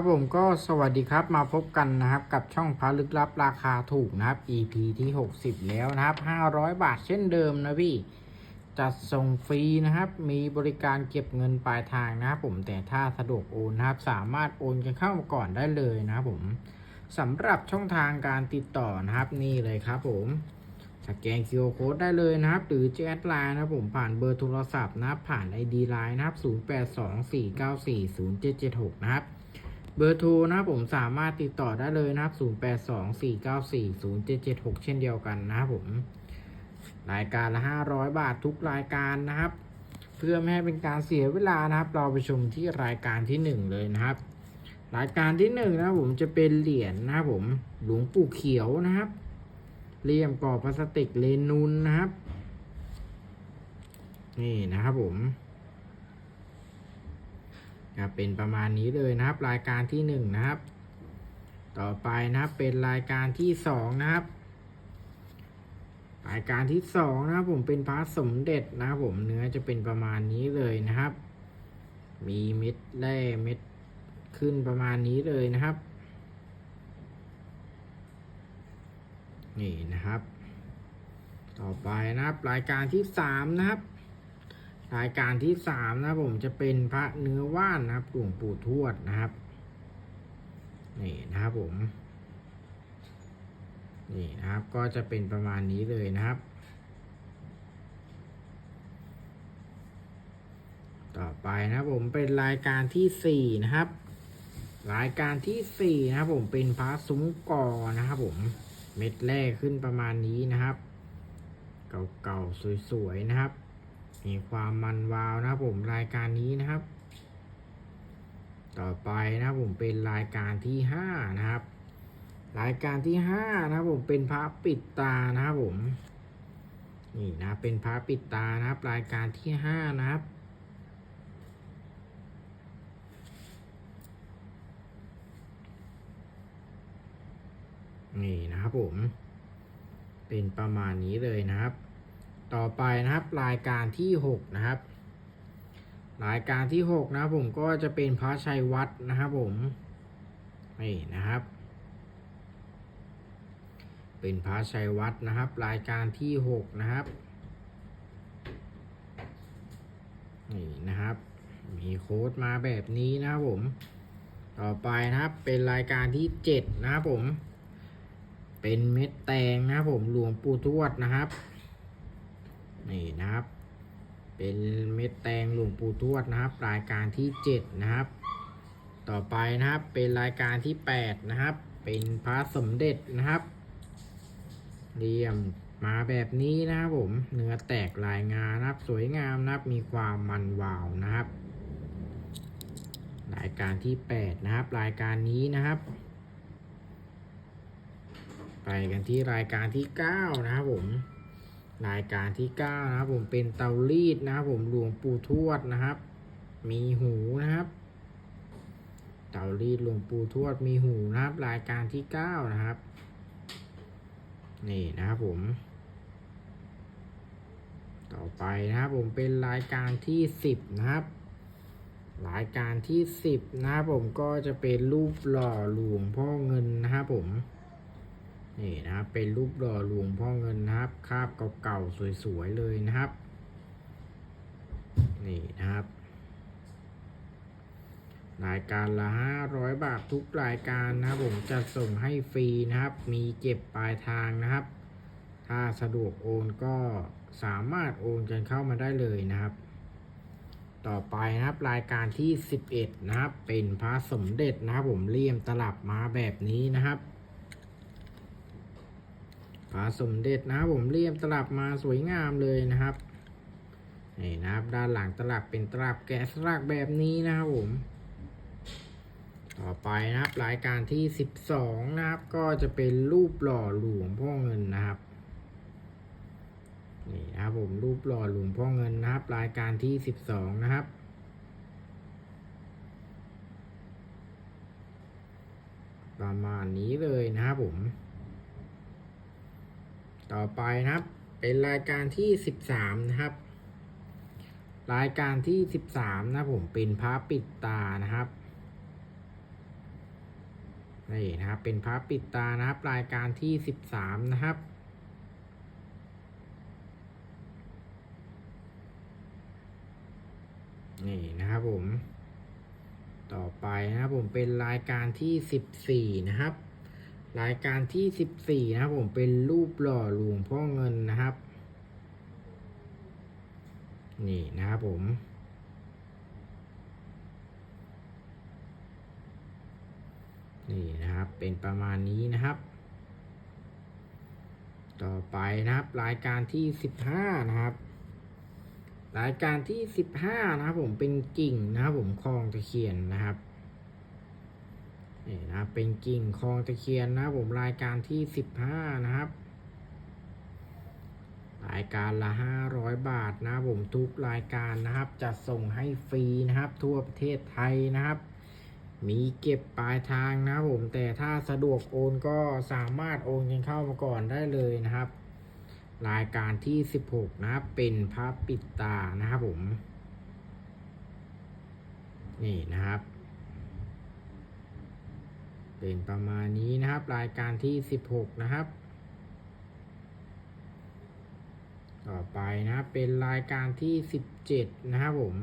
ครับผมก็สวัสดีครับมาพบกันนะครับกับช่องพระลึกลับราคาถูกนะครับ EP ที่ 60 แล้วนะครับ 500 บาทเช่นเดิมนะพี่ จัดส่งฟรีนะครับ มีบริการเก็บเงินปลายทางนะครับผมแต่ถ้าสะดวกโอนนะครับ สามารถโอนกันเข้ามาก่อนได้เลยนะครับผมสำหรับช่องทางการติดต่อนะครับนี่เลยครับผมสแกน QR Code ได้เลยนะครับ หรือแชทไลน์นะครับผมผ่านเบอร์โทรศัพท์นะผ่าน ID Line นะครับ 0824940776 นะครับ บอร์โทรนะครับผมสามารถติดต่อได้เลยนะครับ 0824940776 เช่นเดียวกันนะครับผม รายการละ 500 บาททุกรายการนะครับ เพื่อไม่ให้เป็นการเสียเวลานะครับ เราไปชมที่รายการที่ 1 เลยนะครับ รายการที่ 1 นะครับผมจะเป็นเหรียญนะครับผมหลวงปู่เขียวนะครับเหลี่ยมกรอบพลาสติกเลนูนนะครับ นี่นะครับผม ครับ เป็นประมาณนี้เลยนะครับ รายการที่หนึ่งนะครับ ต่อไปนะครับเป็นรายการที่สองนะครับ รายการที่สองนะครับผมเป็นพระสมเด็จนะครับผมเนื้อจะเป็นประมาณนี้เลยนะครับ มีเม็ดแร่เม็ดขึ้นประมาณนี้เลยนะครับ นี่นะครับ ต่อไปนะครับ รายการที่สามนะครับ รายการที่สามนะผมจะเป็นพระเนื้อว่านนะครับหลวงปู่ทวดนะครับนี่นะครับผมนี่นะครับก็จะเป็นประมาณนี้เลยนะครับ ต่อไปนะครับผมเป็นรายการที่สี่นะครับ รายการที่สี่นะครับผมเป็นพระซุ้มกอนะครับผมเม็ดแรกขึ้นประมาณนี้นะครับ เก่าๆสวยๆนะครับ มีความมันวาวนะครับผมรายการนี้นะครับ ต่อไปนะครับผมเป็นรายการที่ห้านะครับ รายการที่ห้านะครับผมเป็นพระปิดตานะครับผมนี่นะเป็นพระปิดตานะครับ รายการที่ห้านะครับนี่นะครับผม เป็นประมาณนี้เลยนะครับ ต่อไปนะครับ รายการที่หกนะครับ รายการที่หกนะผมก็จะเป็นพระชัยวัดนะครับผมนี่นะครับ เป็นพระชัยวัดนะครับ รายการที่หกนะครับนี่นะครับ มีโค้ดมาแบบนี้นะครับผม ต่อไปนะครับเป็นรายการที่เจ็ดนะครับผม เป็นเม็ดแตงนะครับผมหลวงปู่ทวดนะครับ นี่นะครับ เป็นเม็ดแตงหลวงปู่ทวดนะครับ รายการที่เจ็ดนะครับ ต่อไปนะครับเป็นรายการที่แปดนะครับ เป็นพระสมเด็จนะครับเหลี่ยมมาแบบนี้นะครับผมเนื้อแตกลายงานะครับ สวยงามนะครับ มีความมันวาวนะครับ รายการที่แปดนะครับ รายการนี้นะครับ ไปกันที่รายการที่เก้านะครับผม รายการที่เก้านะครับผมเป็นเตารีดนะครับผมหลวงปู่ทวดนะครับ มีหูนะครับ เตารีดหลวงปู่ทวดมีหูนะครับ รายการที่เก้านะครับ นี่นะครับผม ต่อไปนะครับผมเป็นรายการที่สิบนะครับ รายการที่สิบนะครับผมก็จะเป็นรูปหล่อหลวงพ่อเงินนะครับผม นี่นะครับ เป็นรูปหล่อหลวงพ่อเงินนะครับ คาบเก่าๆสวยๆเลยนะครับ นี่นะครับ รายการละห้าร้อยบาททุกรายการนะครับผมจะส่งให้ฟรีนะครับ มีเก็บปลายทางนะครับ ถ้าสะดวกโอนก็สามารถโอนกันเข้ามาได้เลยนะครับ ต่อไปนะครับรายการที่ 11 นะครับ เป็นพระสมเด็จนะครับผมเลี่ยมตลับมาแบบนี้นะครับ พระสมเด็จนะครับผมเลี่ยมตลับมาสวยงามเลยนะครับนี่นะครับด้านหลังตลับเป็นตลับแกะสลักแบบนี้นะครับผม ต่อไปนะครับรายการที่12นะครับ ก็จะเป็นรูปหล่อหลวงพ่อเงินนะครับนี่นะครับผมรูปหล่อหลวงพ่อเงินนะครับ รายการที่12นะครับประมาณนี้เลยนะครับผม ต่อไปนะครับ เป็นรายการที่13นะครับ รายการที่13นะผมเป็นพระปิดตานะครับนี่นะครับ เป็นพระปิดตานะครับ รายการที่สิบสามนะครับนี่นะครับผม ต่อไปนะครับผมเป็นรายการที่สิบสี่นะครับ รายการที่สิบสี่นะครับผมเป็นรูปหล่อหลวงพ่อเงินนะครับ นี่นะครับผมนี่นะครับเป็นประมาณนี้นะครับ ต่อไปนะครับ รายการที่สิบห้านะครับ รายการที่สิบห้านะครับผมเป็นกิ่งนะครับผมคลองตะเคียนนะครับ นี่นะเป็นกิ่งคลองตะเคียนนะผมรายการที่สิบห้านะครับ รายการละห้าร้อยบาทนะผมทุกรายการนะครับจะส่งให้ฟรีนะครับ ทั่วประเทศไทยนะครับ มีเก็บปลายทางนะผมแต่ถ้าสะดวกโอนก็สามารถโอนเงินเข้ามาก่อนได้เลยนะครับ รายการที่16นะครับเป็นพระปิดตานะครับผม นี่นะครับ เป็นประมาณนี้นะครับ รายการที่ 16 นะครับ ต่อไปนะครับเป็นรายการที่ 17 นะครับผม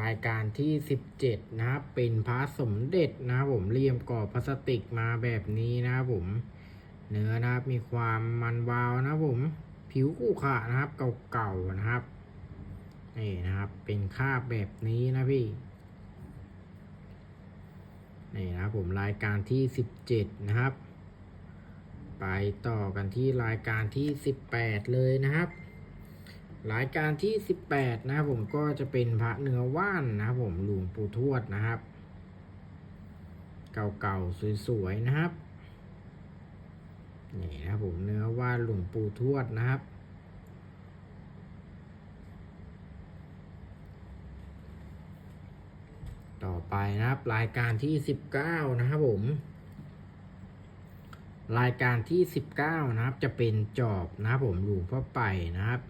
รายการที่ 17 นะครับ เป็นพระสมเด็จนะครับผมเรียมกรอบพลาสติกมาแบบนี้นะครับผม เนื้อนะครับมีความมันวาวนะครับผม ผิวคู่ขะนะครับเก่าๆนะครับนี่นะครับเป็นคาบแบบนี้นะพี่ นี่นะครับผมรายการที่ 17 นะครับ ไปต่อกันที่รายการที่ 18 เลยนะครับ รายการที่ 18 นะครับผมก็จะเป็นพระเนื้อว่านนะครับผมหลวงปู่ทวดนะครับ เก่าๆสวยๆนะครับนี่นะครับผมเนื้อว่านหลวงปู่ทวดนะครับ ต่อไปนะครับ รายการที่19นะครับผม รายการที่19นะครับ จะเป็นจอบนะครับผมหลวงพ่อไปนะครับ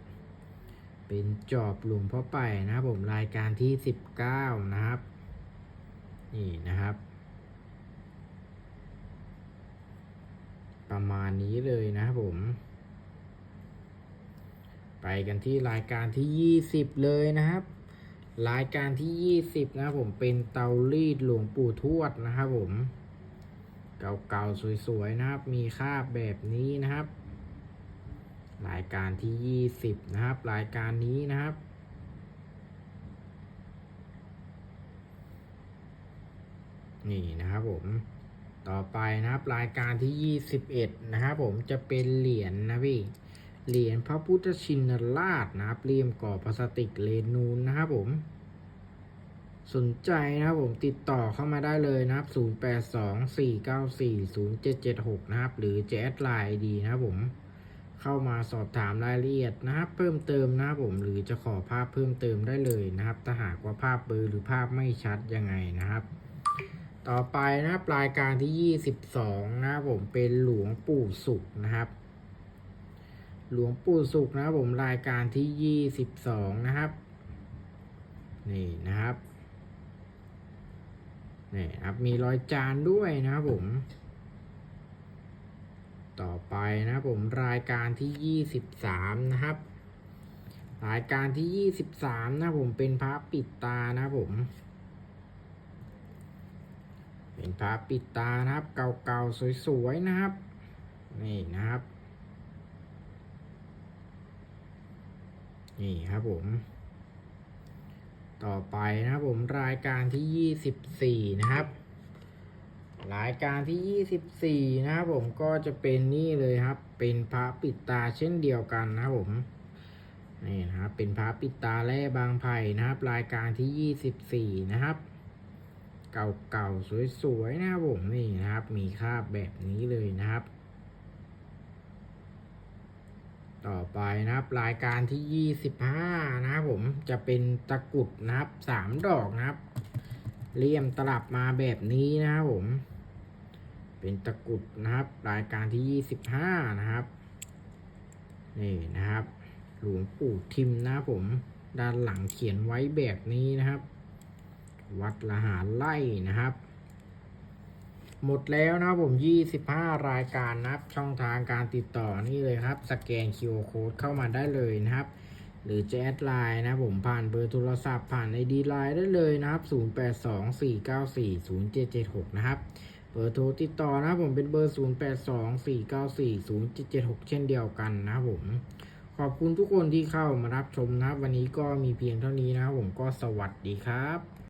เป็นจอบหลวงพ่อไปนะครับผมรายการที่19นะครับ นี่นะครับ ประมาณนี้เลยนะครับผมไปกันที่รายการที่ 20 เลยนะครับ รายการที่ 20 นะครับผมเป็นเตารีดหลวงปู่ทวดนะครับผม เก่าๆสวยๆนะครับ มีคาบแบบนี้นะครับ รายการที่ 20 นะครับ รายการนี้นะครับนี่นะครับผมต่อไปนะครับรายการที่ 21 นะครับผมจะเป็นเหรียญนะพี่ เหรียญพระพุทธชินราชนะครับเลี่ยมก่อพลาสติกเลนูนนะครับผม สนใจนะครับผมติดต่อเข้ามาได้เลยนะครับ 0824940776 นะครับ หรือจะแอดไลน์ดีนะครับผม เข้ามาสอบถามรายละเอียดนะครับ เพิ่มเติมนะครับผม หรือจะขอภาพเพิ่มเติมได้เลยนะครับ ถ้าหากว่าภาพเบลอหรือภาพไม่ชัดยังไงนะครับต่อไปนะครับรายการที่ 22 นะครับผมเป็นหลวงปู่สุขนะครับ หลวงปู่สุขนะครับผมรายการที่22นะครับ นี่นะครับนี่ครับมีรอยจานด้วยนะครับผม ต่อไปนะครับผมรายการที่23นะครับ รายการที่23นะครับผมเป็นพระปิดตานะครับผม เป็นพระปิดตานะครับ เก่าๆสวยๆนะครับ นี่นะครับ นี่ครับผม ต่อไปนะครับผมรายการที่24นะครับ รายการที่24นะครับผมก็จะเป็นนี่เลยครับ เป็นพระปิดตาเช่นเดียวกันนะครับผมนี่นะครับเป็นพระปิดตาแร่บางไผ่นะครับ รายการที่24นะครับ เก่าๆสวยๆนะครับผมนี่นะครับ มีคราบแบบนี้เลยนะครับ ต่อไปนะครับ รายการที่25นะครับผมจะเป็นตะกรุดนะครับสามดอกนะครับเลี่ยมตลับมาแบบนี้นะครับผม เป็นตะกรุดนะครับ รายการที่25นะครับนี่นะครับ หลวงปู่ทิมนะครับผม ด้านหลังเขียนไว้แบบนี้นะครับ วัดละหาไล่นะครับ หมดแล้วนะผม 25 รายการนะครับ ช่องทางการติดต่อนี่เลยครับ สแกน QR Code เข้ามาได้เลยนะครับ หรือจะแอดไลน์นะผมผ่านเบอร์โทรศัพท์ผ่าน ID ไลน์ได้เลยนะครับ 0824940776 นะครับเบอร์โทรติดต่อนะผมเป็นเบอร์ 0824940776 เช่นเดียวกันนะครับผม ขอบคุณทุกคนที่เข้ามารับชมนะครับ วันนี้ก็มีเพียงเท่านี้นะครับผมก็สวัสดีครับ